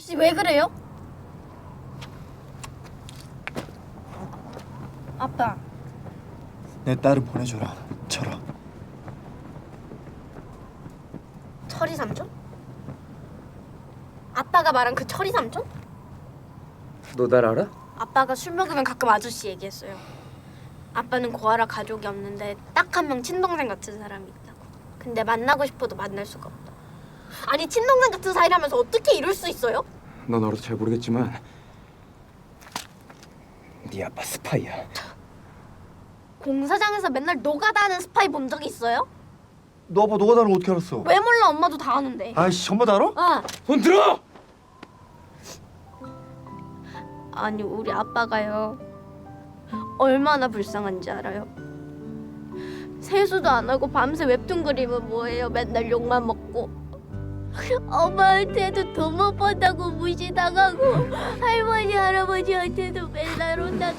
아저씨 왜 그래요? 아빠 내 딸을 보내줘라. 철아. 철이 삼촌? 아빠가 말한 그 철이 삼촌? 너 날 알아? 아빠가 술 먹으면 가끔 아저씨 얘기했어요. 아빠는 고아라 가족이 없는데 딱 한 명 친동생 같은 사람이 있다고. 근데 만나고 싶어도 만날 수가 없다. 아니 친동생 같은 사이라면서 어떻게 이럴 수 있어요? 넌 알아서 잘 모르겠지만 네 아빠 스파이야. 공사장에서 맨날 노가다 하는 스파이 본적 있어요? 너 아빠 너가 나를 어떻게 알았어? 왜 몰라 엄마도 다 아는데. 아이씨 전부 다 알아? 아 손 들어! 아니 우리 아빠가요 얼마나 불쌍한지 알아요? 세수도 안 하고 밤새 웹툰 그리면 뭐해요? 맨날 욕만 먹고 엄마한테도 돈 못 번다고 무시당하고 할머니 할아버지한테도 맨날 혼나